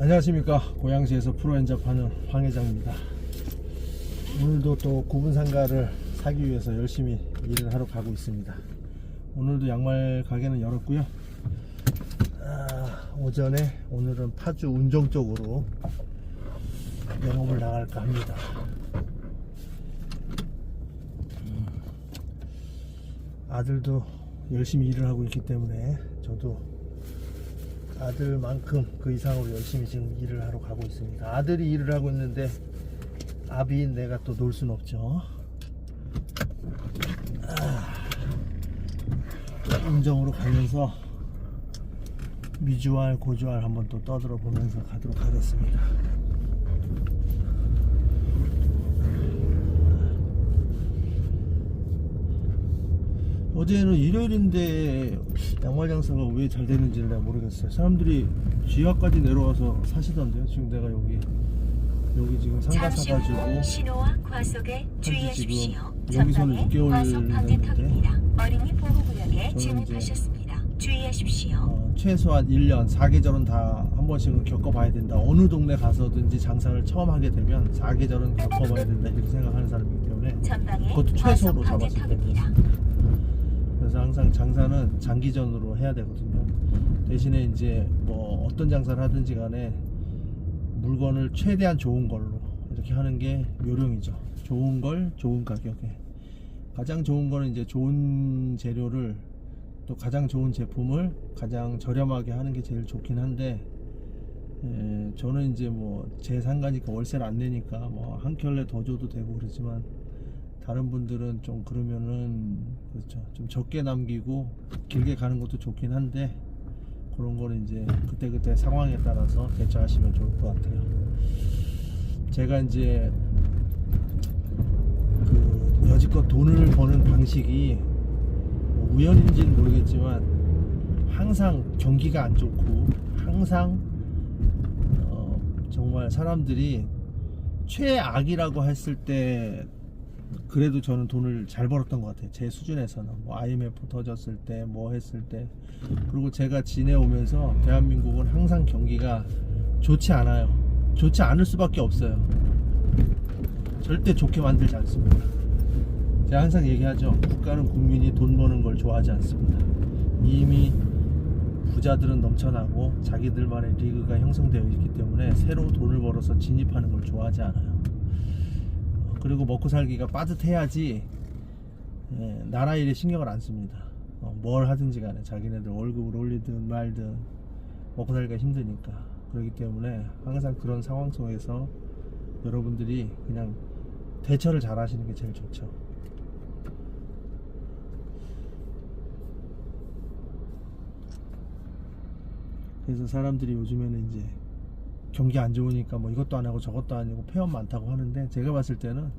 안녕하십니까. 고양시에서 프로 엔잡하는 황 회장입니다. 오늘도 또 구분 상가를 사기 위해서 열심히 일을 하러 가고 있습니다. 오늘도 양말 가게는 열었고요. 아, 오전에 오늘은 파주 운정 쪽으로 영업을 나갈까 합니다. 음, 아들도 열심히 일을 하고 있기 때문에 저도 아들만큼 그 이상으로 열심히 지금 일을 하러 가고 있습니다. 아들이 일을 하고 있는데 아비인 내가 또 놀 순 없죠. 아, 운정으로 가면서 미주알 고주알 한번 또 떠들어 보면서 가도록 하겠습니다. 어제는 일요일인데 양말 장사가 왜 잘 되는지를 내가 모르겠어요. 사람들이 지하까지 내려와서 사시던데요. 지금 내가 여기 여기 지금 상가 잠시 후 사가지고 신호와 과속에 주의하십시오. 여기서는 전방에 6개월 과속 방지턱입니다. 어린이 보호구역에 저는 이제 진입하셨습니다. 주의하십시오. 어, 최소한 1년 4계절은 다 한 번씩은 겪어봐야 된다. 어느 동네 가서든지 장사를 처음 하게 되면 4계절은 겪어봐야 된다 이렇게 생각하는 사람이기 때문에 전방에 그것도 최소로 잡았을 때 방지턱입니다. 그래서 항상 장사는 장기전으로 해야 되거든요. 대신에 이제 뭐 어떤 장사를 하든지 간에 물건을 최대한 좋은 걸로 이렇게 하는 게 요령이죠. 좋은 걸 좋은 가격에. 가장 좋은 거는 이제 좋은 재료를 또 가장 좋은 제품을 가장 저렴하게 하는 게 제일 좋긴 한데 에, 저는 이제 뭐 제 상가니까 월세를 안 내니까 뭐 한 켤레 더 줘도 되고 그러지만 다른 분들은 좀 그러면은 그렇죠. 좀 적게 남기고 길게 가는 것도 좋긴 한데 그런 거는 이제 그때그때 상황에 따라서 대처하시면 좋을 것 같아요. 제가 이제 그 여지껏 돈을 버는 방식이 뭐 우연인지는 모르겠지만 항상 경기가 안 좋고 항상 어, 정말 사람들이 최악이라고 했을 때 그래도 저는 돈을 잘 벌었던 것 같아요. 제 수준에서는 뭐 IMF 터졌을 때 뭐 했을 때 그리고 제가 지내오면서 대한민국은 항상 경기가 좋지 않아요. 좋지 않을 수밖에 없어요. 절대 좋게 만들지 않습니다. 제가 항상 얘기하죠. 국가는 국민이 돈 버는 걸 좋아하지 않습니다. 이미 부자들은 넘쳐나고 자기들만의 리그가 형성되어 있기 때문에 새로 돈을 벌어서 진입하는 걸 좋아하지 않아요. 어, 그리고 먹고 살기가 빠듯해야지 예, 나라 일에 신경을 안 씁니다. 어, 뭘 하든지 간에 자기네들 월급을 올리든 말든 먹고 살기가 힘드니까 그렇기 때문에 항상 그런 상황 속에서 여러분들이 그냥 대처를 잘 하시는 게 제일 좋죠. 그래서 사람들이 요즘에는 이제 경기 안 좋으니까 뭐 이것도 안 하고 저것도 아니고 폐업 많다고 하는데 제가 봤을 때는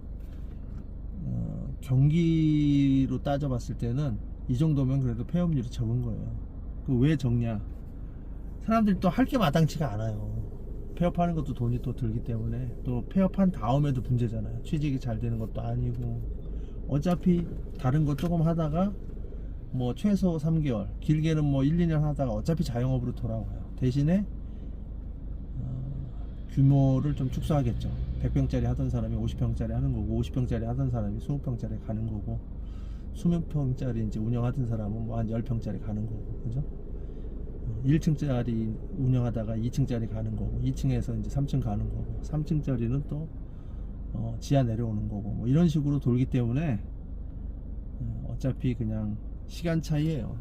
어, 경기로 따져봤을 때는 이 정도면 그래도 폐업률이 적은 거예요. 그 왜 적냐? 사람들이 또 할 게 마땅치가 않아요. 폐업하는 것도 돈이 또 들기 때문에 또 폐업한 다음에도 문제잖아요. 취직이 잘 되는 것도 아니고 어차피 다른 거 조금 하다가 뭐 최소 3개월, 길게는 뭐 1, 2년 하다가 어차피 자영업으로 돌아와요. 대신에 어, 규모를 좀 축소하겠죠. 100평짜리 하던 사람이 50평짜리 하는 거고 50평짜리 하던 사람이 20평짜리 가는 거고 20평짜리 이제 운영하던 사람은 뭐 한 10평짜리 가는 거고 그죠? 1층짜리 운영하다가 2층짜리 가는 거고 2층에서 이제 3층 가는 거고 3층짜리는 또 어, 지하 내려오는 거고 뭐 이런 식으로 돌기 때문에 어, 어차피 그냥 시간 차이예요.